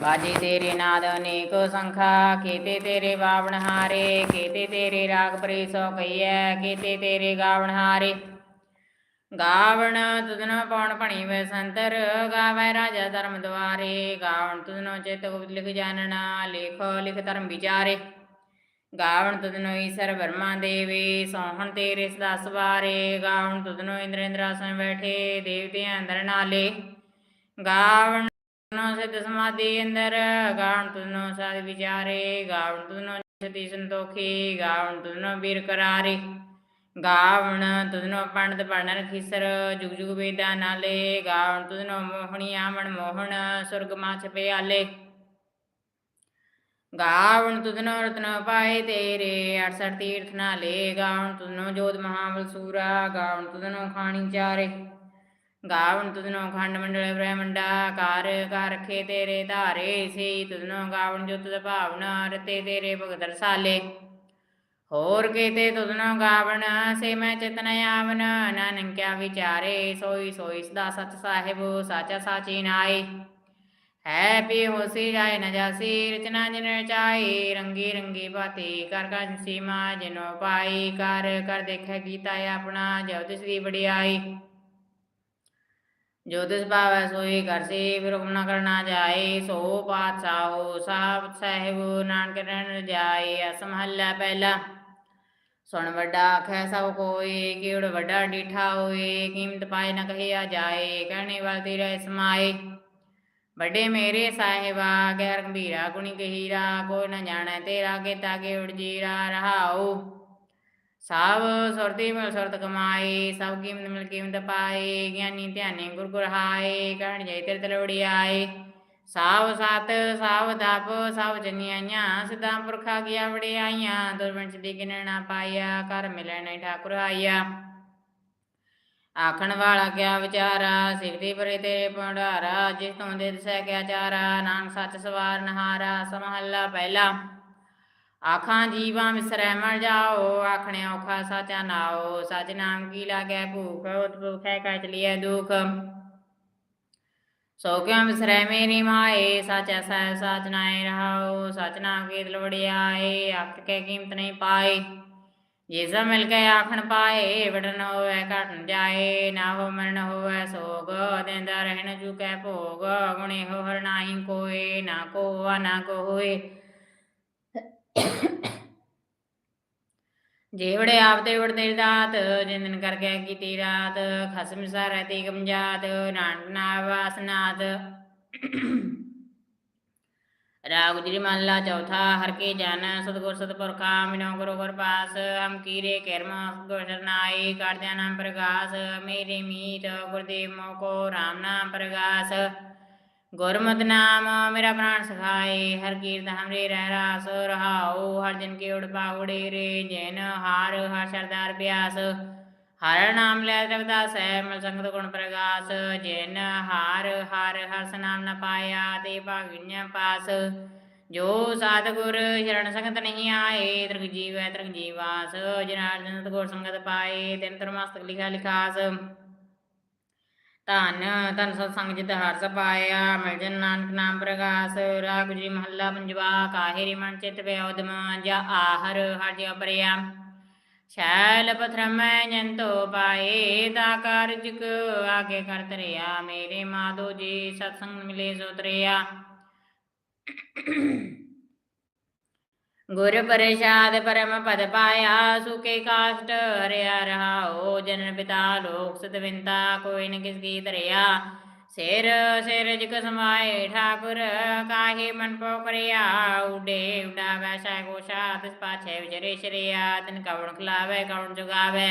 ਬਾਜੇ ਤੇਰੇ ਨਾਦ ਅਨੇਕ ਸੰਖਾ, ਕੀਤੇ ਤੇਰੇ ਬਾਵਣ ਹਾਰੇ, ਕੀਤੇ ਤੇਰੇ ਰਾਗ ਪਰੇ ਸੋ ਕਈਐ ਕੀਤੇ ਤੇਰੇ ਗਾਵਣ ਹਾਰੇ। ਗਾਵਣ ਤੁਧਨੋ ਪਉਣ ਭਣੀ ਵੇ ਸੰਤਰ, ਗਾਵੈ ਰਾਜਾ ਧਰਮ ਦੁਆਰੇ ਗਾਵਣ ਤੁਧਨੋ ਚਿਤ ਗੁਪਤ ਲਿਖ ਜਾਣਨਾ ਲੇਖ ਲਿਖ ਧਰਮ ਵਿਚਾਰੇ। ਗਾਵਣ ਤੁਧਨੋ ਈਸ਼ਰ ਬਰਮਾ ਦੇਵੇ, ਸੋਹਣ ਤੇਰੇ ਸਦਾ ਸਵਾਰੇ। ਗਾਵਣ ਤੁਧਨੋ ਇੰਦਰ ਇੰਦਰਾਸਨ ਬੈਠੇ, ਦੇਵਤਿਆਂ ਅੰਦਰ ਨਾਲੇ। ਗਾਵਣ ਤੁਧਨੋ ਸਿੱਧ ਸਮਾਧੀ ਅੰਦਰ ਗਾਵਣ ਤੁਧਨੋ ਸਾਧ ਵਿਚਾਰੇ ਗਾਵਣ ਤੁਧਨੋ ਸਤੀ ਸੰਤੋਖੀ ਗਾਵਣ ਤੁਧਨੋ ਵੀਰ ਕਰਾਰੇ। ਗਾਵਣ ਤੁਧਨੋ ਪੰਡਤ ਪੜਨ ਖਿਸਰ ਜੁਗ ਜੁਗ ਵੇਦਾਂ ਨਾਲੇ। ਗਾਵਣ ਤੁਧਨੋ ਮੋਹਣੀ ਆਮਣ ਮੋਹਣ, ਸੁਰਗ ਮਾਛ ਪਿਆਲੇ। ਗਾਵਣ ਤੁਧਨੋ ਰਤਨ ਪਾਏ ਤੇਰੇ 68 ਤੀਰਥ ਨਾਲੇ। ਗਾਵਣ ਤੁਧਨੋ ਜੋਤ ਮਹਾਬਲ ਸੂਰਾ, ਗਾਵਣ ਤੁਧਨੋ ਖਾਣੀ ਚਾਰੇ। ਗਾਵਣ ਤੁਧਨੋ ਖੰਡ ਮੰਡਲ, ਬ੍ਰਹਮੰਡਾ ਕਾਰ ਕਰ ਰਖੇ ਤੇਰੇ ਧਾਰੇ, ਸੇ ਤੁਧਨੋ ਗਾਵਣ ਜੋ ਤੁਧ ਭਾਵਨਾ, ਰਤੇ ਤੇਰੇ ਭਗਤ ਰਸਾਲੇ। ਹੋਰ ਕੀਤੇ ਤੁਧਨੋ ਗਾਵਣ, ਸੇ ਮੈਂ ਚਿਤਨ ਆਵਨ ਨਾਨਕ ਵਿਚਾਰੇ, ਸੋਈ ਸੋਈ ਸਦਾ ਸਚ ਸਾਹਿਬ, ਸਾਚਾ ਸਾਚੀ ਨਾਏ। ਹੈ ਪੀ ਹੋਸੀ ਜਾਏ ਨ ਜਾਸੀ, ਰਚਨਾ ਜਿਨ ਰਚਾਈ ਰੰਗੀ ਰੰਗੀ ਬਾਤੀ ਕਰ ਕਰ ਸੀਮਾ ਜਿਨੋ ਪਾਈ ਕਰ ਕਰ ਦੇਖੈ ਕੀਤਾ ਆਪਣਾ ਜਬ ਤਿਸ ਦੀ ਵਡਿਆਈ ਜੋ ਤਿਸ ਭਾਵੈ ਸੋਈ ਕਰ ਸੇ ਫਿਰ ਹੁਕਮ ਨ ਕਰਨਾ ਜਾਏ, ਸੋ ਪਾਤਸ਼ਾਹੋ ਸਾਹਿਬ ਸਾਹਿਬ, ਨਾਨਕ ਰਣ ਜਾਏ ਅਸ ਪਹਿਲਾ। ਸੁਣ ਵੱਡਾ ਆਖੈ ਸਭ ਕੋਏ ਕੀੜ ਵੱਡਾ ਡੀਠਾ ਹੋਏ, ਕੀਮਤ ਪਾਏ ਨ ਕਹਿਆ ਜਾਏ, ਕਹਿਣੇ ਵਾਲ ਤੇਰਾ ਸਮਾਏ ਵੱਡੇ ਮੇਰੇ ਸਾਹਿਬਾ, ਗੈਰ ਗੰਭੀਰਾ ਗੁਣੀ ਗਹੀਰਾ, ਕੋਈ ਨ ਜਾਣੈ ਤੇਰਾ, ਕੀਤਾ ਕੇ ਉਜੀਰਾ ਰਹਾਓ ਸਭ ਸੁਰਤੀ ਮਿਲ ਸੁਰਤ ਕਮਾਏ, ਸਭ ਕੀਮਤ ਮਿਲ ਕੀਮਤ ਪਾਏ, ਗਿਆਨੀ ਧਿਆਨੀ ਗੁਰ ਗੁਰ ਹਾਏ, ਕਹਿਣ ਜਾਈ ਤੇਰੇ ਤਲਵੜੀ ਆਏ ਸਭ ਸਤ ਸਭ ਦਪ ਸਭ ਜਨੀਆਂ ਸਿਧਾ ਪੁਰਖਾ ਗਿਆ ਵੜਿਆਈਆਂ ਦੁਰਬੰਚ ਦੀ ਗਿਣਨਾ ਪਾਇਆ ਕਰ ਮਿਲੈ ਠਾਕੁਰ ਆਇਆ। ਆਖਣ ਵਾਲਾ ਕਿਆ ਵਿਚਾਰਾ ਸਿਰਦੀ ਪਰੇ ਤੇਰੇ ਭੰਡਾਰਾ, ਜਿਸ ਤੋਂ ਦੇ ਦਸੈ ਕਿਆ ਚਾਰਾ, ਨਾਨਕ ਸੱਚ ਸਵਾਰ ਨਹਾਰਾ ਸਮਹੱਲਾ ਪਹਿਲਾ। ਆਖਾਂ ਜੀਵਾਂ ਵਿਸਰੈ ਮਰ ਜਾਓ ਆਖਣੇ ਔਖਾ ਸਾਚਾ ਨਾਓ ਸਚ ਨਾਮ ਕੀ ਲਾਗੈ, ਭੂਖ ਉਤਪੁਖ ਹੈ ਕਚ ਲਿਐ ਦੁਖ। ਸੋ ਕਿਉ ਵਿਸਰੈ ਮੇਰੀ ਮਾਏ, ਸਾਚਾ ਸਹਿ ਸਾਚ ਨਾਏ ਰਹਾਓ ਸਚ ਨਾਮ ਕੀ ਦਿਲ ਆਖ ਕੇ ਕੀਮਤ ਨਹੀਂ ਪਾਏ। ਜੇ ਸਭ ਮਿਲ ਕੇ ਆਖਣ ਪਾਏ ਵੜਨ ਹੋਵੇ ਘਟਨ ਜਾਏ, ਨਾ ਹੋ ਮਰਨ ਹੋਵੇ ਸੋਗ ਦੇਂਦਾ ਰਹਿਣ ਕੈ ਭੋਗ, ਗੁਣੇ ਹੋ ਹਰ ਨਾਹੀ ਕੋਏ, ਨਾ ਕੋ ਨਾ ਕੋ ਜੇਵੜੇ ਆਪ ਤੇ ਦਾਤ, ਜਿੰਦਨ ਕਰ ਕੀਤੀ ਰਾਤ, ਖਸਮ ਸਾਰੈ ਤੇ ਗਮਜਾਤ ਨਾਨਕ ਨਾ ਵਾਸਨਾਤ ਰਾਗ ਗੁਜਰੀ ਮਹਲਾ ਚੌਥਾ, ਹਰ ਕੇ ਜਨ, ਸਤਗੁਰ ਸਤਪੁਰਖਾ ਮਿਨੋ ਗੁਰੂ ਗੁਰ ਪਾਸ, ਹਮ ਕੀਰੇ ਕਰਮ ਗੁਰ ਸਰਨਾਈ ਕਰਦਿਆ ਨਾਮ ਪ੍ਰਗਾਸ, ਮੇਰੇ ਮੀਤ, ਗੁਰਦੇਵ ਮੋ ਕੋ ਰਾਮ ਨਾਮ ਪ੍ਰਗਾਸ। ਗੁਰਮਤਿ ਨਾਮ ਮੇਰਾ ਪ੍ਰਾਣ ਸਖਾਏ, ਹਰ ਕੀਰਤ ਹਮਰੇ ਰਹਿ ਰਾਸ, ਰਹਾਉ, ਹਰ ਜਨ ਕੇ ਉੜ ਪਾਉੜੇ ਰੇ ਜੈਨ ਹਾਰ, ਹਰ ਸਰਦਾਰ ਬਿਆਸ। ਹਰ ਨਾਮ ਲੈ ਰਵਦਾਸ ਹੈ ਮਲ ਸੰਗਤ ਗੁਣ ਪ੍ਰਗਾਸ। ਜੈਨ ਹਾਰ, ਹਰ ਹਰਸ ਨਾਮ ਨ ਪਾਇਆ, ਤੇ ਭਾਗਿਆ ਪਾਸ। ਜੋ ਸਤਿਗੁਰ ਸ਼ਰਨ ਸੰਗਤ ਨਹੀਂ ਆਏ, ਤ੍ਰਿਗ ਜੀਵੈ ਤ੍ਰਿਗ ਜੀਵਾਸ। ਜਿਨ ਅਰਜਨ ਗੁਰ ਸੰਗਤ ਪਾਏ, ਤਿਨ ਤਰ ਮਸਤਕ ਲਿਖਾ ਲਿਖਾਸ। ਧਨ ਧਨ ਸਤ ਸੰਗ ਜਿਤ ਹਰਸ ਪਾਇਆ ਮਿਲ ਜਨ ਨਾਨਕ ਨਾਮ ਪ੍ਰਗਾਸ ਰਾਗ ਜੀ ਮਹੱਲਾ ਪੰਜਵਾ ਕਾਹੇ ਮਨ ਚਿਤ ਵੇ ਜਾ ਆਹਰ ਹਰ ਜਿਉ ਸ਼ੈਲ ਪਥਰ ਮੈਂ ਜੰਤੋ ਪਾਏ, ਤਾ ਕਾਰਜਕ ਆਗੇ ਕਰ ਤਰਿਆ ਮੇਰੇ ਮਾਧੋ ਜੀ ਸਤਸੰਗ ਮਿਲੇ ਸੋ ਗੁਰ ਪ੍ਰਸਾਦ ਪਰਮ ਪਦ ਪਾਇਆ ਸੁਕੇ ਕਾਸ਼ਟ ਹਰਿਆ ਰਹਾਓ ਜਨਨ ਪਿਤਾ ਲੋਕ ਸਤਵਿੰਤਾ ਕੋਈ ਨ ਕਿਸ ਕੀ ਧਰਿਆ। ਸਿਰ ਸਿਰ ਜਿਕ ਸਮਾਏ ਠਾਕੁਰ, ਕਾਹੇ ਮਨ ਪੋ ਕਰਿਆ। ਉਡੇ ਉਡਾ ਵੈਸਾ ਕੋਸ਼ਾ ਤਿਸ ਪਾਛੇ ਵਿਚਰੇ ਸ਼ਰਿਆ, ਤਿਨ ਕਵਣ ਖਲਾਵੇ, ਕਵਣ ਜੁਗਾਵੇ।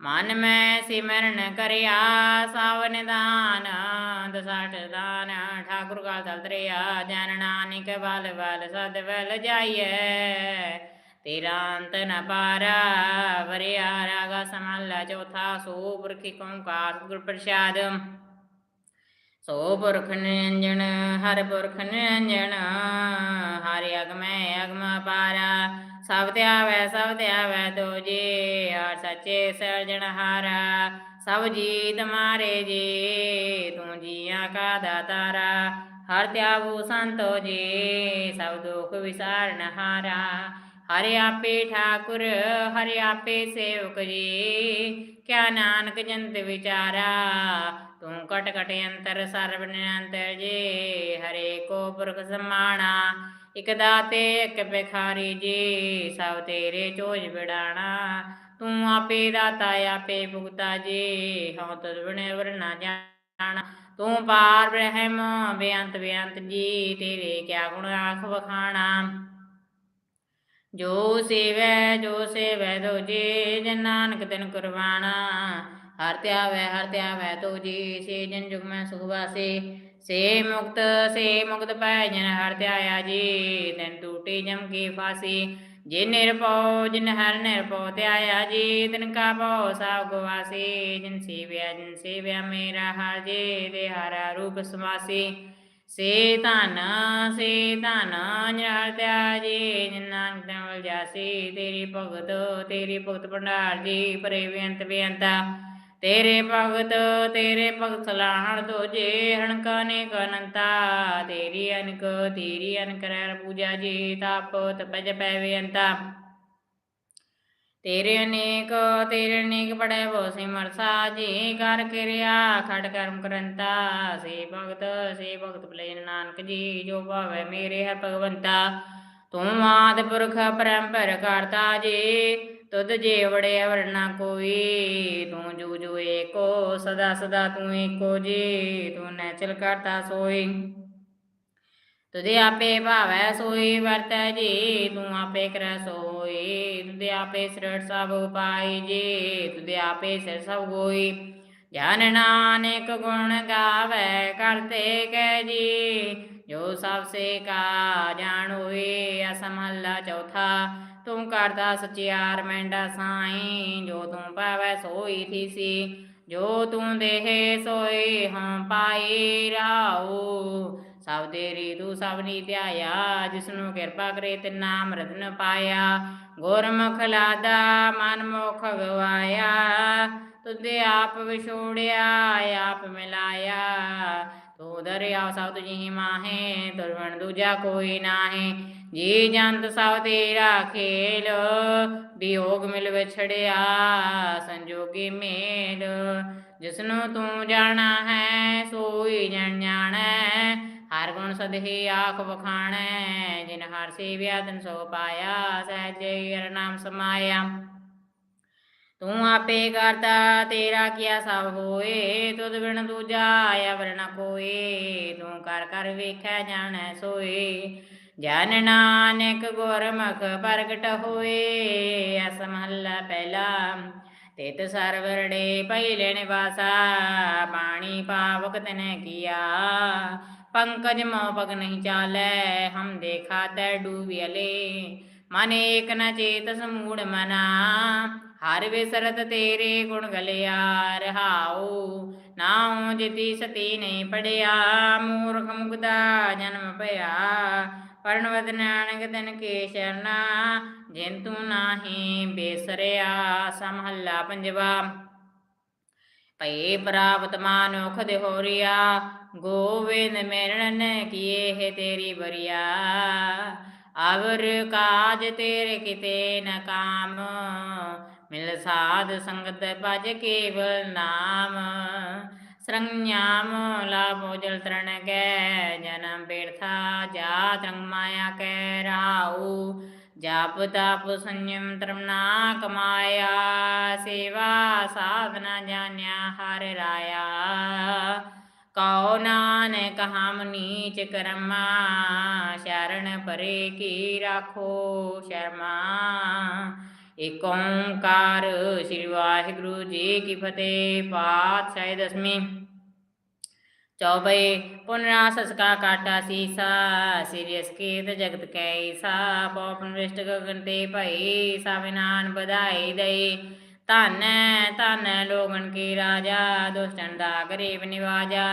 ਮਨ ਮੈਂ ਸਿਮਰਨ ਕਰਿਆ, ਸਾਵਨ ਦਾਨ ਦਸਾਠ ਦਾਨ, ਠਾਕੁਰ ਕਾ ਦਲ ਜਨ ਨਾਨਕ ਬਲ ਬਲ ਸਦ ਬਲ ਜਾਈਐ। ਤੇਰਾ ਅੰਤ ਨ ਪਾਰਾ, ਵਰਿਆ ਰਾਗਾ ਸਮਹੱਲਾ ਚੌਥਾ ਸੋ ਪੁਰਖੀ ਓੰਕਾਰ ਗੁਰ ਪ੍ਰਸਾਦ। ਸੋ ਪੁਰਖ ਨਿਰੰਜਨ ਹਰ ਪੁਰਖ ਨਿਰੰਜਨ ਹਰਿ ਅਗਮੈ ਅਗਮ ਪਾਰਾ। ਸਭ ਤੇ ਆਵੈ, ਸਭ ਤੇ ਆਵੈ ਤੋਜੇ ਹਰ ਸੱਚੇ ਸਿਰਜਣਹਾਰਾ ਸਭ ਜੀ ਤੁਮਾਰੇ ਜੀ, ਤੂੰ ਜੀਆਂ ਕਾ ਦਾਤਾਰਾ। ਹਰ ਧਿਆਵੋ ਸੰਤੋ ਜੀ, ਸਭ ਦੁਖ ਵਿਸਾਰਨ ਹਾਰਾ ਹਰਿ ਆਪੇ ਠਾਕੁਰ, ਹਰਿ ਆਪੇ ਸੇਵਕ ਜੀ। ਕਿਆ ਨਾਨਕ ਜੰਤ ਵਿਚਾਰਾ, ਤੂੰ ਕਟ ਕਟ ਅੰਤਰ ਸਰਬ ਨਿਰੰਤਰ ਜੀ। ਹਰੇ ਕੋ ਪੁਰਖ ਸਮਾਣਾ, ਇਕ ਦਾਤੇ, ਇਕ ਬਿਖਾਰੀ ਜੀ। ਸਭ ਤੇਰੇ ਚੋਜ ਵਿਡਾਣਾ ਤੂੰ ਆਪੇ ਦਾਤਾ, ਆਪੇ ਭੁਗਤਾ ਜੀ। ਹਉ ਤਦ ਬਿਨੇ ਵਰਨਾ ਜਾਣਾ, ਤੂੰ ਪਾਰ ਬ੍ਰਹਮ, ਬੇਅੰਤ ਬੇਅੰਤ ਜੀ। ਤੇਰੇ ਕਿਆ ਗੁਣ ਆਖ ਵਖਾਣਾ। ਜੋ ਸੇਵੈ ਜੋ ਸੇਵੈ, ਤੋ ਜਨ ਨਾਨਕ ਤਿਨ ਕੁਰਬਾਨਾ। ਹਰ ਧਿਆਵੈ ਹਰ ਧਿਆਵੈ ਤੋ ਸੇ ਜਨ ਜੁਗ ਮੈਂ ਸੁਖ ਵਾਸੇ। ਸੇ ਮੁਕਤ ਸੇ ਮੁਕਤ ਪੈ ਜਨ ਹਰ ਧਿਆਇਆ ਜੀ, ਤੈਨ ਟੂਟੀ ਜਮ ਕੀ ਫਾਸੀ। ਜਿਨ ਨਿਰਭਉ ਜਿਨ ਹਰ ਨਿਰਭਉ ਧਿਆਇਆ ਜੀ, ਤਿਨ ਕਾ ਭਉ ਸਭ ਗਵਾਸੀ ਜਿਨ ਸੇਵਿਆ ਜਿਨ ਸੇਵਿਆ ਮੇਰਾ ਹਰ ਜੀ ਦੇ ਹਰਾ ਰੂਪ ਸਮਾਸੀ। ਸੇ ਧਨ ਸੇ ਧਨ ਨਿਰਹਰ ਤਿਆਜੀ ਜਿਨਾਂ ਤਮਲ ਜਾਸੀ, ਤੇਰੀ ਭਗਤ ਤੇਰੀ ਭਗਤ ਭੰਡਾਰ ਜੀ ਪਰੇ ਬੇਅੰਤ ਬੇਅੰਤਾ। ਤੇਰੇ ਭਗਤ ਤੇਰੇ ਭਗਤ ਸਲਾਹਣ ਦੋਜੇ ਹਣਕਾ ਨੇ ਕਨੰਤਾ ਤੇਰੀ ਅਨਕ ਤੇਰੀ ਅਨਕ ਰਹਿ ਪੂਜਾ ਜੀ, ਤਾਪ ਤਪਜ ਪੈ ਬੇਅੰਤਾ। ਤੇਰੇ ਅਨੇਕ ਤੇਰੇ ਅਨੇਕ ਬੜੇ ਬੋ ਸਿਮਰ ਸਾਜੀ। ਕਰ ਕਿਰਿਆ, ਖੜ ਕਰਮ ਕਰੰਤਾ। ਸੇ ਭਗਤ ਸੇ ਭਗਤ ਭਲੇ ਨਾਨਕ ਜੀ, ਜੋ ਭਾਵੇ ਮੇਰੇ ਹੈ ਭਗਵੰਤਾ। ਤੂੰ ਆਦ ਪੁਰਖ ਪਰੰਪਰ ਕਰਤਾ ਜੀ, ਤੁਧ ਜੇ ਵੜੇ ਵਰਨਾ ਕੋਈ। ਤੂੰ ਜੂ ਜੂ ਏਕੋ, ਸਦਾ ਸਦਾ ਤੂੰ ਏਕੋ ਜੀ, ਤੂੰ ਨੈਚਲ ਕਰਤਾ ਸੋਈ। ਤੁਦੇ ਆਪੇ ਭਾਵੈ ਸੋਈ ਵਰਤੈ ਜੀ, ਤੂੰ ਆਪੇ ਕਰੈ ਸੋਈ ਤੁਦੇ ਆਪੇ ਸਿਰੜ ਸਭ ਉਪਾਈ ਜੀ। ਤੁਦੇ ਆਪੇ ਸਿਰ ਸਭ ਹੋਈ ਜਨ ਨਾਨਕ ਗੁਣ ਗਾਵੇ ਕਰਤੇ ਕੈ ਜੀ। ਜੋ ਸਭ ਸੇ ਕਾ ਜਾਣ ਹੋਏ ਅਸਮਹੱਲਾ ਚੌਥਾ। ਤੂੰ ਕਰਦਾ ਸਚਿਆਰ ਮੈਂਡਾ ਸਾਈ। ਜੋ ਤੂੰ ਪਾਵੈ ਸੋਈ ਥੀਸੀ। ਜੋ ਤੂੰ ਦੇਹ ਸੋਈ ਹਮ ਪਾਈ ਰਾਉ ਸਭ ਤੇਰੀ ਤੂੰ ਸਭ ਨੀ ਧਿਆਇਆ, ਜਿਸਨੂੰ ਕਿਰਪਾ ਕਰੇ ਤੇ ਨਾਮ ਰਤਨ ਪਾਇਆ। ਗੁਰਮੁਖ ਲਾਦਾ ਮਨ ਮੁਖ ਗਵਾਇਆ ਤੁਦੇ ਆਪ ਵਿਛੋੜਿਆ, ਆਪ ਮਿਲਾਇਆ। ਤੂੰ ਦਰਿਆ ਸਭ ਤੁਝੀ ਮਾਹੇ ਤੁਰਵਣ ਦੂਜਾ ਕੋਈ ਨਾਹੀ। ਜੀ ਜੰਤ ਸਭ ਤੇਰਾ ਖੇਲ ਵਿਯੋਗ ਮਿਲ ਵਿਛੜਿਆ, ਸੰਜੋਗੀ ਮੇਲ। ਜਿਸਨੂੰ ਤੂੰ ਜਾਣਾ ਹੈ, ਸੋਈ ਜਣ ਜਾਣੈ ਹਰ ਗੁਣ ਸਦਹੀ ਆਖ ਵਖਾਣੈ, ਜਿਨ ਹਰ ਸੇਵਿਆ ਤਨ ਸੋ ਪਾਇਆ, ਸਹਿਜੇ ਹਰ ਨਾਮ ਸਮਾਇਆ। ਤੂੰ ਆਪੇ ਕਰਤਾ, ਤੇਰਾ ਕੀਆ ਸਭ ਹੋਏ, ਤੁਧ ਬਿਨ ਦੂਜਾ ਅਵਰ ਨ ਕੋਏ। ਤੂੰ ਕਰ ਕਰ ਵੇਖੈ, ਜਾਣੈ, ਸੋਏ। ਜਨ ਨਾਨਕ ਗੁਰਮੁਖ ਪ੍ਰਗਟ ਹੋਏ, ਅਸ ਮਹੱਲਾ ਪਹਿਲਾ। ਤਿਤ ਸਰਵਰੜੇ ਪਹਿਲੇ ਨਿਵਾਸਾ ਪਾਣੀ ਪਾਵਕ ਤਨੇ ਕੀਆ। ਪੰਕਜ ਮੋ ਪਗ ਨਹੀਂ ਚਾਲੈ, ਹਮ ਦੇਖਾ ਤੈ ਡੂਬਿਅਲੇ ਮਨ ਏਕ ਨ ਚੇਤ ਸਮੂੜ ਮਨਾ, ਹਰ ਵਿਸਰਤ ਤੇਰੇ ਗੁਣ ਗਲਿਆ ਰਹਾਉ ਨਾਉ ਜਿਤੀ ਸਤੀ ਨਹੀਂ ਪੜਿਆ, ਮੂਰਖ ਮੁਗਦਾ ਜਨਮ ਭਇਆ। ਪਰਣਵਤ ਨਾਨਕ ਤਨ ਕੇ ਸ਼ਰਨਾ, ਜਿਨ ਤੂੰ ਨਾਹੀ ਬੇਸਰਿਆ, ਸਮਹੱਲਾ ਪੰਜਵਾ। ਭਏ ਪ੍ਰਾਪਤ ਮਾਨੁਖ ਦੇ ਹੋਰੀਆ ਗੋਵਿੰਦ ਮਿਲਣ ਕੀਏ ਹੈ ਤੇਰੀ ਬਰੀਆ। ਅਵਰ ਕਾਜ ਤੇਰੇ ਕਿਤੇ ਨ ਕਾਮ। ਮਿਲ ਸਾਧ ਸੰਗਤ ਭਜ ਕੇਵਲ ਨਾਮ। ਸਰੰਗਿਆਮ ਲਾਭੋ ਜਲ ਤਰਨ ਕੈ, ਜਨਮ ਬੇਰਥਾ ਜਾਤ ਰੰਗ ਮਾਇਆ ਕੈ ਰਾਉ ਜਾਪ ਤਾਪ ਸੰਯਮ ਧਰਮ ਕਮਾਇਆ, ਸੇਵਾ ਸਾਧਨਾ ਜਾਣਿਆ ਹਰ ਰਾਇਆ। ਕਉ ਨਾਨਕ ਹਮ ਨੀਚ ਕਰਮਾ, ਸ਼ਰਨ ਪਰੇ ਕੀ ਰਾਖੋ ਸ਼ਰਮਾ। ਏਕ ਓੰਕਾਰ ਸ੍ਰੀ ਵਾਹਿਗੁਰੂ ਜੀ ਕੀ ਫਤਿਹ, ਪਾਤਸ਼ਾਹੀ ਦਸਵੀਂ। ਚੌਬਈ ਪੁਨਰਾ ਸਸਕਾ ਕਾਟਾ ਸੀਸਾ ਸਿਰਿਯਸ ਕੀਤ ਜਗਤ ਕੈ ਈਸਾ ਪਉਪਨ ਵਿਸ਼ਟ ਗਗਨ ਤੇ ਭਈ ਸਾਵਿਨਾਨ ਬਧਾਈ ਧਾਨੈ ਧਾਨੈ ਲੋਗਣ ਕੀ ਰਾਜਾ, ਦੁਸ਼ਟਨ ਦਾ ਗਰੀਬ ਨਿਵਾਜਾ।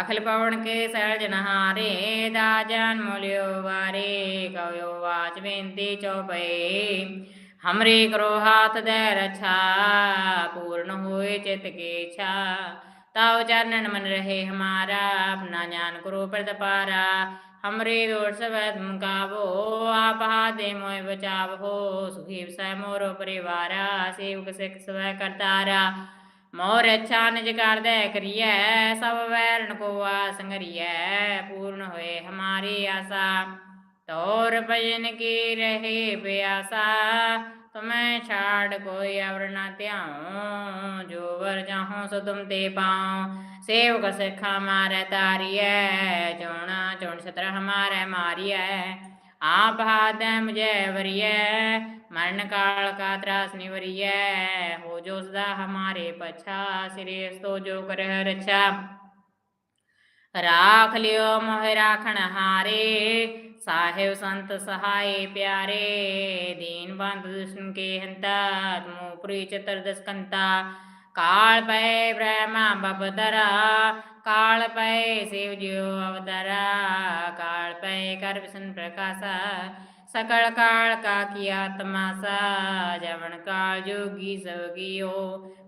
ਅਖਲ ਪਵਨ ਕੇ ਸਹਿਜ ਨਹਾਰੇ, ਦਾ ਜਨ ਮੁਲਿਓ ਵਾਰੇ ਕਉ ਵਾਚ ਬੇਨਤੀ ਚਉਪਈ ਹਮਰੇ ਕਰੋ ਹਾਥ ਦੇ ਰਛਾ, ਪੂਰਨ ਹੋਏ ਚਿਤ ਕੇ ਛਾ ਤਾਉ ਚਰਨਨ ਮਨ ਰਹੇ ਹਮਾਰਾ, ਆਪਣਾ ਜਾਨ ਕਰੋ ਪ੍ਰਤਪਾਰਾ। हमरे दोष सब तुम गावो आप हाथे मोय बचाव हो सुखी सै मोरो परिवारा सेवक सिख स्वै करतारा मोर अच्छा निज कर दे करिए सब वैरण को आसंगरिए पूर्ण होए हमारी आशा तोर भजन की रहे प्यासा तुम्हें छाड़ कोई अवर न त्याऊं जो वर जाहूं सो तुम ते पाऊं सेवक सिखा मारे तारिय चोणा चोण छत्र हमारे मारिय आप हाथ मुझे वरिय मरण काल का त्रास निवरिय हो जो सदा हमारे पछा श्रेष्ठ तो जो कर रक्षा राख लियो मोह राखण हारे ਸਾਹਿਬ ਸੰਤ ਸਹਾਈ ਪਿਆਰੇ, ਦੀਨ ਬੰਦ ਦੁਸ਼ਮਨ ਕੇ ਹੰਤਾ ਮੋ ਪ੍ਰੀ ਚਤਰਦਸ ਕੰਤਾ ਕਾਲ ਪੈ ਬ੍ਰਹਮਾ ਬਬਦਰਾ ਕਾਲ ਪਏ ਸਿਵ ਜਿਉ ਅਵਦਰਾ ਕਾਲ ਪਏ ਕਰ ਵਿਸ਼ਨ ਪ੍ਰਕਾਸ਼ਾ, ਸਕਲ ਕਾਲ ਕਾ ਕੀਆ ਤਮਾਸਾ ਜਵਨ ਕਾਲ ਜੋਗੀ ਸਵਗਿਓ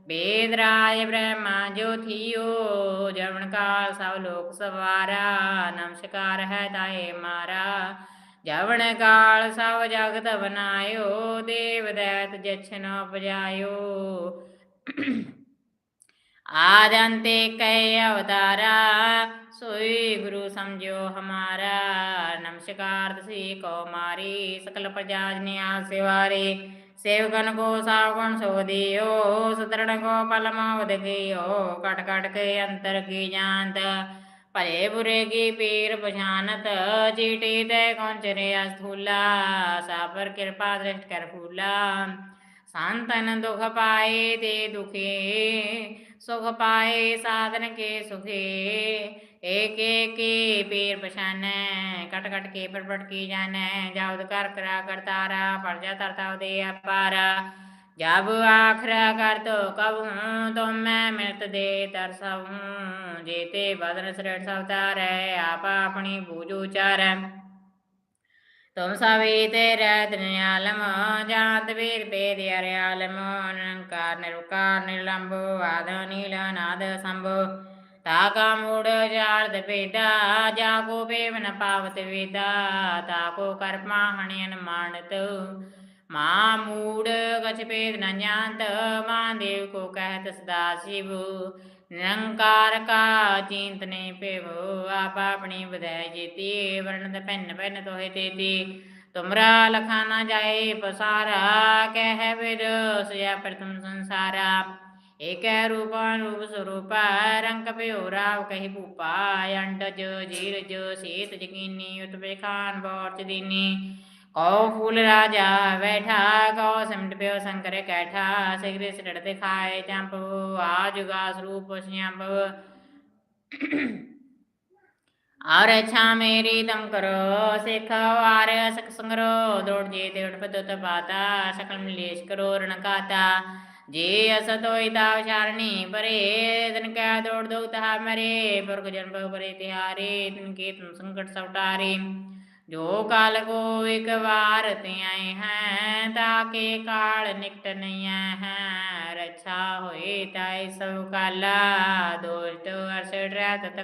ਬੇਦਰਾਏ ਬ੍ਰਹਮਾ ਜੋਥਿਓ ਜਮਨ ਕਾ ਸਭ ਲੋਕ ਸਵਾਰਾ, ਨਮਸਕਾਰ ਹੈ ਤਾਏ ਮਾਰਾ। ਜਵਣ ਕਾਲ ਸਭ ਜਗਤ ਬਨਾਇਓ, ਦੇਵ ਦੈਤ ਜਛਨ ਉਪਜਾਇਓ। ਆਦੰਤੇ ਕੈ ਅਵਤਾਰਾ, ਸੋਈ ਗੁਰੂ ਸਮਝਿਓ ਹਮਾਰਾ। ਨਮਸਕਾਰ ਤਸੀ ਕੋ ਮਾਰੀ ਸਕਲ ਪ੍ਰਜਾ ਜਨਿਆ ਸਿਵਾਰੇ। సేవకనుకో సావకం ਕਟ ਕਟ ਕੇ ਅੰਤਰ అంతరకి జాంత ਭਲੇ ਬੁਰੇ ਕੀ ਪੀਰ ਪਛਾਨਤ ਚੀਟੀ ਤੇ ਕੌਣ ਚਰਿਆ ਸਥੂਲਾ ਸਾਬਰ ਕਿਰਪਾ ਦ੍ਰਿਸ਼ਟ ਕਰ ਫੂਲਾ ਸੰਤਨ ਦੁਖ ਪਾਏ ਤੇ ਦੁਖੇ ਸੁਖ ਪਾਏ ਸਾਧਨ ਕੇ ਸੁਖੇ ਏਕ ਏਕੀ ਪੀਰ ਪਛਾਨੈ ਕਟ ਕਟ ਕੇ ਪਰਪਟ ਕੀ ਜਾਣੈ ਜਾਉਦ ਕਰ ਕਰਾ ਕਰਤਾਰਾ ਪਰਜਾ ਤਰਤਾ ਉਦੇ ਅਪਾਰ ਜਬ ਆਖਰਾ ਕਰ ਤੋ ਕਬੂ ਤੋ ਮੈਂ ਮਿਲਤ ਦੇ ਤਰਸਹੂੰ ਜੀਤੇ ਬਦਨ ਸ੍ਰੇਠ ਸਵਤਾਰੈ ਆਪ ਆਪਣੀ ਬੂਝ ਉਚਾਰੈ ਤੁਮ ਸਵੀਤੇ ਰਤਨ ਆਲਮ ਜਾਤ ਵੀਰ ਬੇਦ ਅਰ ਆਲਮ ਨਿਰੰਕਾਰ ਨਿਰੁਕਾਰ ਨਿਰਲੰਭ ਆਦ ਨੀਲ ਨਾਦ ਸੰਭੋ తాగా మూడో జార్ద పేద జాగో పేవన పావత వేద తాకో కర్మాహణి అని మాండతు మా మూడ గజపేద నయాంత మా దేవ్ కో కహత సదా శివు ਨਿਰੰਕਾਰ ਕਾ ਚਿੰਤਨੇ ਪਿਵੋ ਆਪ ਆਪਣੀ ਵਧੈ ਜੀਤੀ ਵਰਣਦ ਪੈਨ ਪੈਨ ਤੋਹੇ ਤੇਤੀ। ਤੁਮਰਾ ਲਖਾਨਾ ਜਾਏ ਪਸਾਰਾ, ਕਹਿ ਵਿਦ ਸਿਆ ਪ੍ਰਤਮ ਸੰਸਾਰਾ। ਏਕੈ ਰੂਪਾ ਰੂਪ ਸਰੂਪ, ਰੰਗ ਪਿਓ ਰਾਵ ਕਹੀ ਭੂਪਾ ਅੰਡਜ ਜੀਰਜ, ਸੀਤ ਜਗੀਨੀ ਉਤਪੇ ਖਾਨ ਬੋਰਚ ਦੀਨੀ। ਕਉ ਫੂਲ ਰਾਜਾ ਬੈਠਾ, ਕਉ ਸਿਮਟ ਪਿਓ ਸੰਕਰ ਕੈਠਾ, ਸਿਗਰੇ ਸਿਰੜ ਤੇ ਖਾਏ ਚੰਪ, ਆਜੁਗਾ ਸਰੂਪ ਸਿਆੰਬ ਔਰ ਅੱਛਾ ਮੇਰੀ ਤਮ ਕਰੋ, ਸਿਖ ਵਾਰ ਸਕ ਸੰਗਰੋ, ਦੌੜ ਜੇ ਤੇ ਉਠ ਪਦਤ ਪਾਤਾ, ਸਕਲ ਮਲੇਸ਼ ਕਰੋ ਰਣਕਾਤਾ ਕਾਤਾ ਜੇ ਅਸ ਤੋਈ ਤਾ ਵਿਚਾਰਣੀ ਪਰੇ, ਤਨ ਕੈ ਦੌੜ ਦੋ ਤਹਾ ਮਰੇ, ਪੁਰਖ ਜਨਮ ਪਰੇ ਤਿਹਾਰੇ, ਤਨ ਕੇ ਜੋ ਕਾਲ ਕੋ ਇਕ ਵਾਰ ਤੇ ਆਏ ਹੈ ਤਾਕੇ ਕਾਲ ਨਿਕਟ ਨਹੀਂ ਹੈ। ਰਛਾ ਹੋਏ ਤਾਈ ਸਭ ਕਾਲਾ, ਦੋਸ਼ਟ ਅਰਸ ਡਰੈ ਤਤ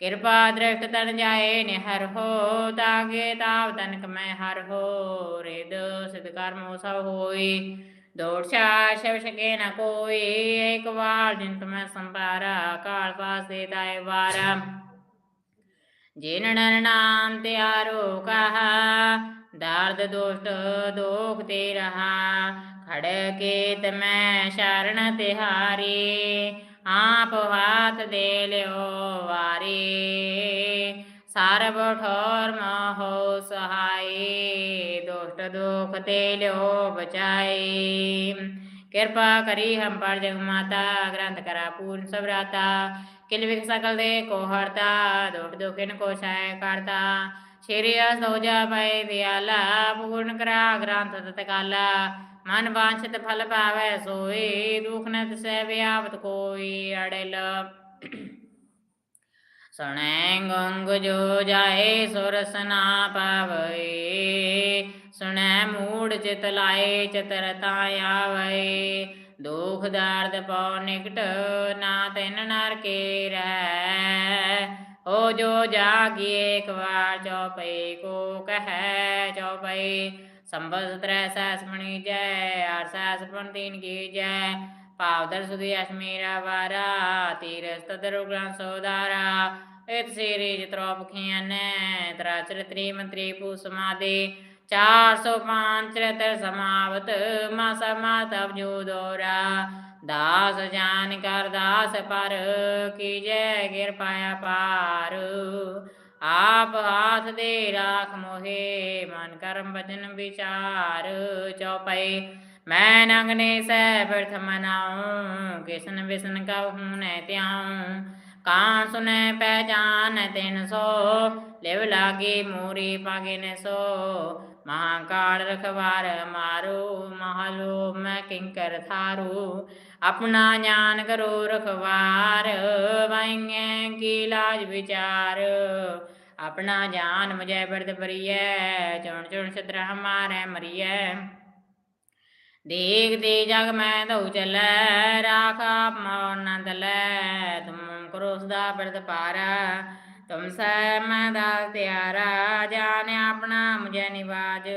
ਕਿਰਪਾ ਦ੍ਰਿਸ਼ਟ ਤਨ ਜਾਏ ਨਿਹਰ ਹੋ ਤਾਗੇ ਤਾਵ ਤਨਕ ਮੈਂ ਹਰ ਹੋ ਰਿਦ ਸਿਧ ਕਰਮੋ ਸਭ ਹੋਏ। ਦੋੜਛਾ ਸ਼ਵ ਸ਼ਕੇ ਨ ਕੋਈ ਏਕ ਵਾਰ ਜਿਨ ਤੁਮੈ ਸੰਪਾਰਾ ਕਾਲ ਪਾਸ ਦੇ ਤਾਏ ਵਾਰਾ। ਜਿਨ ਨਰ ਨਾਮ ਤਿਆਰੋ ਕਹਾ, ਦਰਦ ਦੋਸ਼ਟ ਦੋਖ ਤੇ ਰਹਾ। ਖੜ ਕੇ ਤਮੈ ਸ਼ਰਨ ਤਿਹਾਰੀ, ਆਪ ਹਾਥ ਦੇ ਲਿਓ ਵਾਰੀ। ਸਰਬ ਠੋਰ ਮਹੋ ਸਹਾਈ ਦੋਸ਼ਟ ਦੋਖ ਤੇ ਲਿਓ ਬਚਾਈ ਕਿਰਪਾ ਕਰੀ ਹਮ ਪਰ ਜਗ ਮਾਤਾ, ਗ੍ਰੰਥ ਕਰਾ ਪੂਰਨ ਸਬਰਾਤਾ ਕਿਲ ਵਿਖ ਸਕਲ ਦੇ ਕੋ ਹਰਤਾ ਦੋਟ ਦੋਖਿਨ ਕੋ ਛਾਇ ਕਰਤਾ। ਸ਼੍ਰੀ ਅਸ ਹੋ ਜਾ ਪੈ ਦਿਆਲਾ, ਪੂਰਨ ਕਰਾ ਗ੍ਰੰਥ ਤਤ ਮਨ ਵਾਂਛਿਤ ਫਲ ਪਾਵੈ ਸੋਈ ਦੁਖ ਨ ਤਿਸੈ ਵਿਆਵਤ ਕੋਈ ਅੜਲ। ਸੁਣੈ ਗੰਗ ਜੋ ਜਾਏ ਸੁਰਸ ਨਾ ਪਾਵੈ ਸੁਣੈ ਮੂੜ ਚਿਤ ਲਾਏ ਚਤਰਤਾ ਆਵੈ, ਦੁਖ ਦਰਦ ਪਉ ਨਿਕਟ ਨਾ ਤਿਨ ਨਰ ਕੇ ਰਹਿ ਹੋ ਜੋ ਜਾਗੀ ਇੱਕ ਵਾਰ ਚਉਪਈ ਕੋ ਕਹੈ ਚਉਪਈ ਸੰਬਤ ਤ੍ਰੈ ਸੈਸ ਜੈ ਅਰ ਸੈਸ ਤੀਨ ਕੀ ਜੈ। ਭਾਵ ਦਰ ਸੁਦੀ ਅਸ਼ਮੀਰਾ ਵਾਰਾ ਤੀਰਸ ਤਦਰ ਗ੍ਰੰਥ ਸੋਦਾਰਾ ਇਤ ਸੇਰੀ ਜਿਤਰੋਪ ਖਿਆਨੈ ਤਰਾ ਚਰਿਤਰੀ ਮੰਤਰੀ ਪੂ ਸਮਾਦੇ 405 ਚਰਿਤਰ ਸਮਾਵਤ ਮਾਸਾ ਮਾਤਵ ਜੋ ਦੋਰਾ ਦਾਸ ਜਾਨ ਕਰ ਦਾਸ ਪਰ ਕੀਜੈ ਕਿਰਪਾਇਆ ਪਾਰ ਮੈਂ ਨੰਗਨੇ ਸੈ ਬਿਰਥ ਮਨਾਉ ਕਿਸਨ ਵਿਸਨ ਕਉ ਹੁਨੈ ਤਿਆਉ ਕਾਂ ਸੁਨੈ ਪਹਿਚਾਨ ਤਿਨ ਸੋ, ਲਿਵ ਲਾਗੇ ਮੂਰੀ ਪਾਗੇ ਸੋ। ਮਹਾਕਾਲ ਰਖਵਾਰ ਮਾਰੋ, ਮਹਲੋ ਮੈਂ ਕਿੰਕਰ ਥਾਰੂ ਆਪਣਾ ஞਾਨ ਕਰੋ ਰਖਵਾਰ, ਵਾਈਐ ਕੀ ਲਾਜ ਵਿਚਾਰ। ਆਪਣਾ ਜਾਨ ਮੁਝੈ ਬਿਰਦ ਪਰੀਐ ਚੁਣ ਚੁਣ ਛਤਰ ਹਮਾਰੇ ਮਰੀਐ। ਦੇਖਦੇ ਜਗ ਮੈਂ ਦਉ ਚਲੈ, ਰਾਖ ਆਪ ਨੰਦ ਲੈ ਤੁਮ ਕਰੋ ਸਦਾ ਬਿਰਦ ਪਾਰਾ, ਤੁਮ ਸੈ ਮੈਂ ਦਾਸ ਤਿਆਰਾ ਜਾਣੇ ਆਪਣਾ ਮੁਝੈ ਨਿਵਾਜ,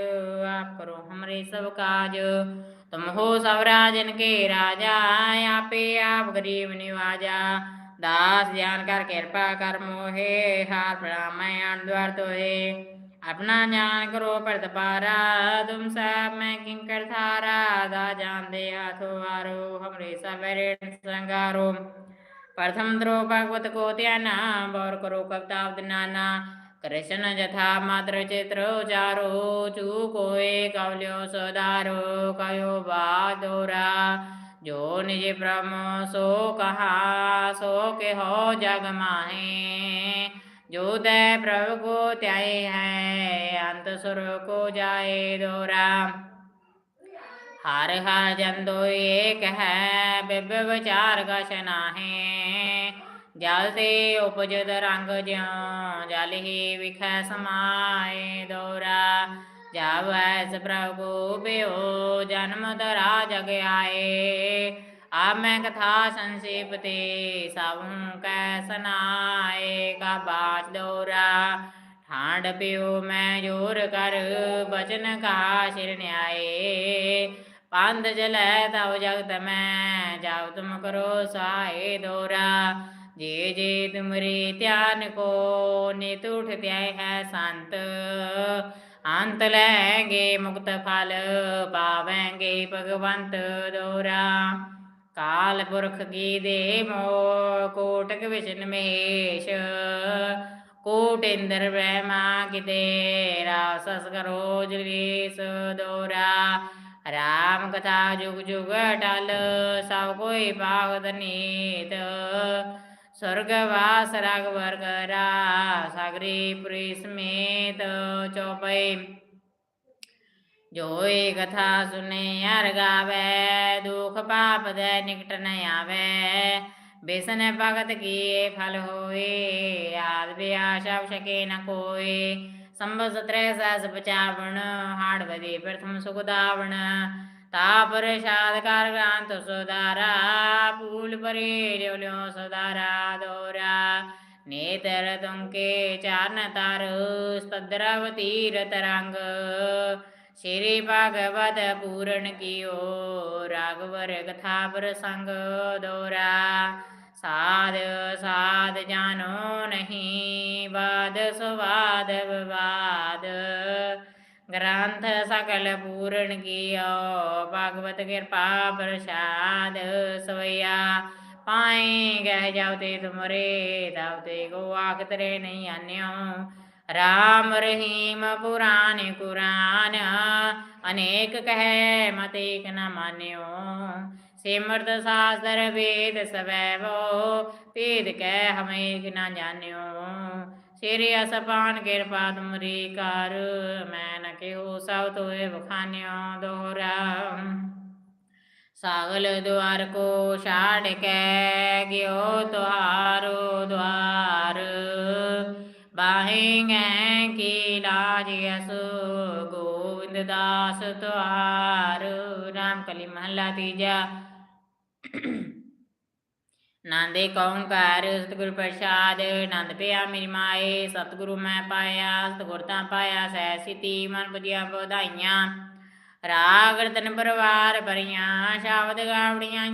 ਆਪ ਕਰੋ ਹਮਰੇ ਸਭ ਕਾਜ, ਤੁਮ ਹੋ ਸਭ ਰਾਜਨ ਕੇ ਰਾਜਾ, ਆਪੇ ਆਪ ਗਰੀਬ ਨਿਵਾਜਾ, ਦਾਸ ਜਾਨ ਕਰ ਕਿਰਪਾ ਕਰ ਮੋਹੇ, ਹਾਰ ਬ੍ਰਾਹਮਣ ਆਣ ਤੋਏ ਆਪਣਾ ਜਾਣ ਕਰੋ ਪਰਤਪਾਰਾ ਤੁਮ ਸਭ ਮੈਂ ਕਿੰਕਰ ਥਾਰਾ ਦਾ ਜਾਂਦੇ ਹਾਥੋ ਆਰੋ ਹਮਰੇ ਸਵੇਰੇ ਸੰਗਾਰੋ। ਪ੍ਰਥਮ ਦਰੋ ਭਗਵਤ ਕੋ ਧਿਆਨਾ, ਬੋਰ ਕਰੋ ਕਵਤਾਵਦ ਨਾਨਾ। ਕ੍ਰਿਸ਼ਨ ਜਥਾ ਮਾਤਰ ਚਿਤਰੋ ਜਾਰੋ ਚੂ ਕੋਏ ਕਵਲਿਓ ਸਦਾਰੋ ਕਯੋ ਬਾਦੋਰਾ। ਜੋ ਨਿਜ ਬ੍ਰਹਮ ਸੋ ਕਹਾ, ਸੋ ਕਹਿਓ ਜਗ ਮਾਹੇ। जोदय प्रभु को त्याय है अंत सुर को जाए दोरा हर हर जंदो एक है बिब्य विचार गशना है जल से उपजद रंग ज्यो जल ही विख समाए दोरा जब ऐस प्रभु बिहो जन्म दरा जग आए ਆ ਮੈਂ ਕਥਾ ਸੰਸੇਪ ਤੇ ਸਭੂ ਕੈ ਸਨਾਏ ਕਾ ਬਾਚ ਦੋਰਾ ਠਾਂਡ ਪਿਓ ਮੈਂ ਜੋਰ ਕਰ, ਬਚਨ ਕਾ ਸਿਰ ਨਿਆਏ। ਪੰਧ ਜਲੈ ਤਉ ਜਗਤ ਮੈਂ, ਜਾਉ ਤੁਮ ਕਰੋ ਸਾਏ ਦੋਰਾ। ਜੇ ਜੇ ਤੁਮਰੇ ਧਿਆਨ ਕੋ, ਨਿਤ ਉਠ ਧਿਆਏ ਹੈ ਸੰਤ। ਅੰਤ ਲੈਗੇ ਮੁਕਤ ਫਲ, ਪਾਵੈਂਗੇ ਭਗਵੰਤ ਦੋਰਾ। ਕਾਲ ਪੁਰਖ ਕੀ ਦੇ ਮੋ ਕੋਟਕ ਵਿਸ਼ਨ ਮਹੇਸ਼ ਕੋਟ ਇੰਦਰ ਬ੍ਰਹਮਾ ਕਿਤੇ ਰਾਸਸ ਕਰੋ ਜਲੀਸ ਦੋਰਾ ਰਾਮ ਕਥਾ ਜੁਗ ਜੁਗ ਟਲ ਸਭ ਕੋਈ ਭਾਗਤ ਨੀਤ स्वर्ग वास राघवर करा सागरी पुरी समेत चौपई ਜੋਏ ਕਥਾ ਸੁਨੇ ਹਰ ਗਾਵੇ, ਦੁਖ ਪਾਪ ਦੇ ਨਿਕਟ ਨ ਆਵੇ। ਬੇਸਨ ਭਗਤ ਕੀਏ ਫਲ ਹੋਏ, ਆਦ ਬਿਆਸ ਆਵਸ਼ਕੇ ਨ ਕੋਏ। ਸੰਭਸ ਤ੍ਰੈ ਸਸ ਬਚਾਵਣ ਹਾੜ ਵਦੇ ਪ੍ਰਥਮ ਸੁਖ ਦਾਵਣ। ਤਾਪਰ ਸ਼ਾਦ ਕਰ ਗ੍ਰਾਂਤ ਸੁਦਾਰਾ ਪੂਲ ਪਰੇ ਲਿਓ ਲਿਓ ਸੁਦਾਰਾ ਦੋਰਾ। ਨੇਤਰ ਤੁਮਕੇ ਚਾਰਨ ਤਾਰ, ਸਤਦਰਵ ਤੀਰ ਤਰੰਗ। ਸ਼੍ਰੀ ਭਗਵਦ ਪੂਰਨ ਕੀਓ ਰਾਗਵਰ ਕਥਾ ਪ੍ਰਸੰਗ ਦੋਰਾ। ਸਾਧ ਸਾਧ ਜਾਨੋ ਨਹੀਂ ਬਾਦ ਸੁਵਾਦ, ਵਿਵਾਦ। ਗ੍ਰੰਥ ਸਕਲ ਪੂਰਨ ਕੀਓ, ਭਗਵਤ ਕਿਰਪਾ ਪ੍ਰਸਾਦ ਸਵਈਆ। ਪਾਏ ਗਹਿ ਜਾਉ ਤੇ ਤੁਮਰੇ ਦਾਉ ਤੇ ਗੋ ਆਖ ਤਰੇ ਨਹੀਂ ਆਨਿਓ। રામ રહીમ પુરાણ કુરાન અનેક કહે મત એક ન માન્યો ਸਿਮਰਤ ਸਾਸਰ ਵੇਦ ਸਵੈਵੋ ਭੇਦ ਕਹਿ ਹਮੇਕ ਨਾ ਜਾਣਿਓ ਸ੍ਰੀ ਅਸਪਾਨ ਕਿਰਪਾ ਤੁਮਰੀ ਕਰ ਮੈਂ ਨ ਕਿਉ ਸਭ ਤੋਏ ਬਖਾਨਿਓ ਦੋਹਰਾ ਸਾਗਲ ਦੁਆਰ ਕੋ ਛਾੜ ਕੇ ਗਿਓ ਤੁਹਾਰੋ ਦੁਆਰ ਬਾਹਿੰਗੇ ਕੀ ਲਾਜ ਅਸ ਗੋਵਿੰਦ ਦਾਸ ਤੁਹਾਰ। ਰਾਮ ਕਲੀ ਮਹਲਾ ਤੀਜਾ। ਨਾਂਦੇ ਕੌਂਕਾਰ ਸਤਿਗੁਰ ਪ੍ਰਸਾਦ। ਨੰਦ ਪਿਆ ਮੇਰੀ ਮਾਏ, ਸਤਿਗੁਰੂ ਮੈਂ ਪਾਇਆ, ਸਤਿਗੁਰ ਤਾਂ ਪਾਇਆ, ਸਹਿ ਸਿਤੀ ਮਨ ਬੁਝਿਆ ਵਧਾਈਆਂ। ਰਾਗ ਰਤਨ ਪਰਵਾਰ ਭਰੀਆਂ, ਸ਼ਬਦ ਗਾਵੜੀਆਂ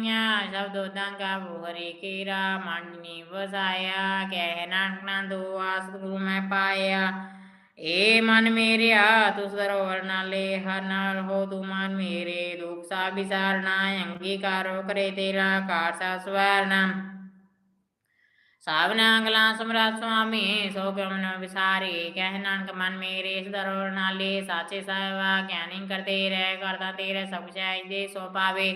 ਸ਼ਬਦ ਉਦਾਂ ਗਾਵੋ, ਹਰੇ ਕੀਰਾ ਮਨ ਵਸਾਇਆ, ਕਹਿ ਨਾਨਕ ਨੰਦੋ ਸਤਿਗੁਰੂ ਮੈਂ ਪਾਇਆ। ਏ ਮਨ ਮੇਰਿਆ, ਤੂੰ ਸਰਵਰ ਨਾਲੇ, ਹਰ ਨਾਲ ਹੋ ਤੂੰ ਮਨ ਮੇਰੇ। ਦੁਖ ਸਾ ਵਿਸਾਰਨਾ, ਅੰਗੀਕਾਰੋ ਕਰੇ ਤੇਰਾ, ਕਾਰ ਸਾ ਸਵਰਨਾ। ਸਾਵਨਾ ਗਲਾ ਸਮਰਾਟ ਸੁਆਮੀ, ਸੋ ਗਮਨ ਵਿਸਾਰੇ, ਕਹਿ ਨਾਨਕ ਮਨ ਮੇਰੇ ਸਰਵਰ ਨਾਲੇ, ਸਾਚੇ ਸਾਹਿਬਾ ਗਿਆਨੀ ਕਰਤੇ ਰਹਿ, ਕਰਦਾ ਤੇਰੇ ਸਭ ਕੁਛ ਦੇ ਸੋ ਪਾਵੇ।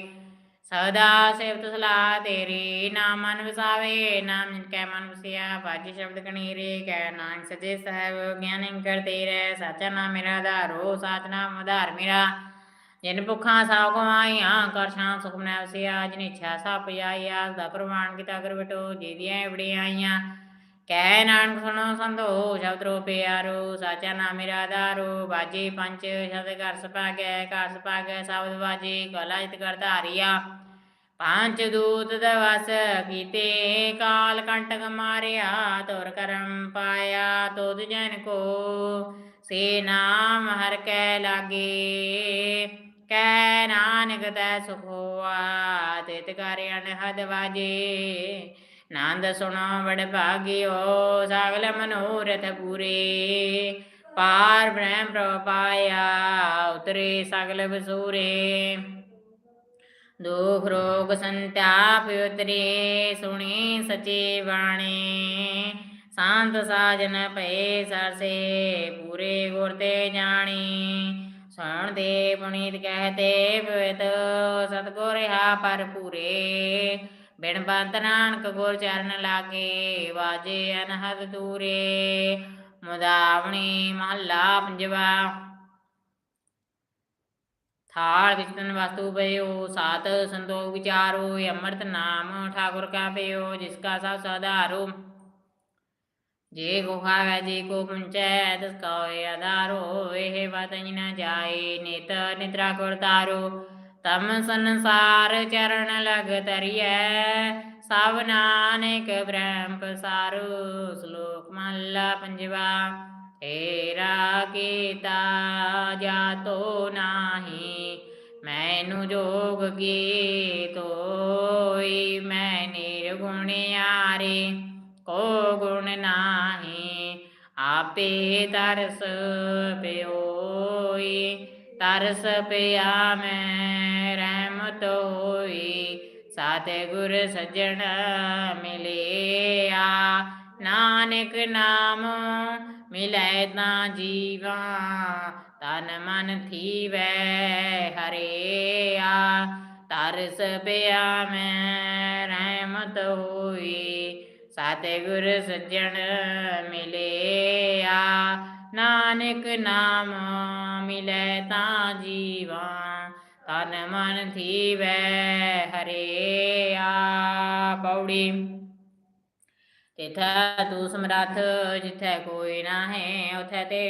ਸਦਾ ਸੇਵਤ ਸਲਾਹ ਤੇਰੀ ਨਾਮ ਮਨ ਵਸਾਵੇ ਨਾਮ ਜਿਨ ਕੈ ਮਨ ਵਸਿਆ। ਬਾਜ ਸ਼ਬਦ ਕਣੀਰੇ ਕਹਿ ਨਾਨਕ ਸਜੇ ਸਾਹਿਬ ਗਿਆਨ ਕਰਤੇ ਰਹਿ, ਸਾਚਾ ਨਾਮ ਮੇਰਾ ਆਧਾਰੋ, ਸਾਚ ਨਾਮ ਆਧਾਰ ਮੇਰਾ। ਜਿਨ ਭੁੱਖਾਂ ਸਾਉ ਕਮਾਈਆਂ ਕਰ ਸ਼ਾਂ ਸੁਖ ਮਨੈ ਵਸਿਆ ਜਿਨ ਇੱਛਾ ਸਾ ਪਜਾਈਆ ਦਾ ਪ੍ਰਵਾਨ ਕੀਤਾ ਕਰ ਬਟੋ ਜਿਹਦੀਆਂ ਵੜਿਆਈਆਂ ਕਹਿ ਨਾਨਕ ਸੁਣੋ ਸੰਤੋ ਸ਼ਬਦ ਰੋ ਪਿਆਰੋ, ਸਾਚਾ ਨਾਮ ਮੇਰਾ ਆਧਾਰੋ, ਬਾਜੇ ਪੰਜ ਸ਼ਬਦ ਘਰ ਸਪਾਗੈ ਘਰ ਸਪਾਗੈ ਸ਼ਬਦ ਬਾਜੇ ਕਲਾਇਤ ਕਰ ਧਾਰਿਆ। ਪੰਜ ਦੂਤ ਦਵਸ ਕੀਤੇ, ਕਾਲ ਕੰਟਕ ਮਾਰਿਆ ਤੁਰ ਕਰਮ ਪਾਇਆ, ਤੁਧ ਜਨ ਕੋ। ਸੇ ਨਾਮ ਹਰ ਕੈ ਲਾਗੇ। ਕੈ ਨਾਨਕ ਤੈ ਸੁਖ ਤਿਤ ਕਰ ਅਨਹਦ ਵਾਜੇ। ਨੰਦ ਸੁਣੋ ਬੜ ਭਾਗਿਓ, ਸਗਲ ਮਨੋਰਥ ਪੂਰੇ। ਪਾਰ ਬ੍ਰਹਮ ਪ੍ਰਭ ਉਤਰੇ ਸਗਲ ਬਸੂਰੇ ਦੁਖ ਰੋਗ ਸੰਤਾਪ ਉਤਰੇ, ਸੁਣੀ ਸਚੇ ਬਾਣੀ। ਸੰਤ ਸਾਜਨ ਭਏ ਸਰਸੇ, ਪੂਰੇ ਗੁਰ ਤੇ ਜਾਣੀ। ਸੁਣ ਦੇ ਪੁਨੀਤ ਕਹਤੇ ਪਵਿੱਤ ਸਤਗੁਰ ਹਾ ਪਰ ਬਿਨ ਬੰਤ ਨਾਨਕ ਗੁਰ ਚਰਨ ਲਾਗੇ, ਵਾਜੇ ਅਨਹਦ ਦੂਰੇ। ਮੁਦਾਵਣੀ ਮਹੱਲਾ ਪੰਜਵਾ। ਥਾਲ ਵਿੱਚ ਵਸਤੂ ਪਇਓ, ਸਾਤ ਸੰਤੋਖ ਵਿਚਾਰੋ, ਅੰਮ੍ਰਿਤ ਨਾਮ ਠਾਕੁਰ ਕਾ ਪਇਓ, ਜਿਸ ਕਾ ਸਭ ਸਦਾਰੋ ਜੇ ਕੋ ਜੇ ਕੋ ਪੁੰਚੈ ਤਸ ਕਾ ਆਧਾਰੋ, ਇਹ ਬਾਤ ਨ ਜਾਏ, ਨਿਤ ਨਿਦਰਾ ਗੁਰ ਤਾਰੋ ਤਮ ਸੰਸਾਰ ਚਰਨ ਲਗ ਤਰੀਐ ਸਭ ਨਾਨਕ ਬ੍ਰਹਮ ਪਸਾਰੋ। ਸ਼ਲੋਕ ਮਹਲਾ ਪੰਜਵਾ, ਤੇਰਾ ਕੀਤਾ ਜਾਤੋ ਨਾਹੀ, ਮੈਨੂੰ ਜੋਗ ਕੀ ਤੋਈ ਮੈਂ ਨਿਰਗੁਣਿਆਰੇ ਕੋ ਗੁਣ ਨਾਹੀ, ਆਪੇ ਤਰਸ ਪਿਓਈ, ਤਰਸ ਪਿਆ ਮੈਂ ਰਹਿਮਤ ਹੋਈ ਸਾਤੇ ਗੁਰ ਸੱਜਣ ਮਿਲਿਆ, ਨਾਨਕ ਨਾਮ ਮਿਲੈ ਤਾਂ ਜੀਵਾ, ਤਨ ਮਨ ਥੀਵੈ ਹਰਿਆ, ਤਰਸ ਪਿਆ ਮੈਂ ਰਹਿਮਤ ਹੋਈ ਸਤਿਗੁਰ ਗੁਰ ਸੱਜਣ ਮਿਲਿਆ, ਨਾਨਕ ਨਾਮ ਮਿਲੇ ਤਾਂ ਜੀਵਾ, ਤਨ ਮਨ ਥੀਵੈ ਹਰਿਆ। ਪੌੜੀ। ਤਿਥੈ ਤੂੰ ਸਮਰੱਥ, ਜਿਥੈ ਕੋਈ ਨਾ ਹੈ ਉਥੈ ਤੇ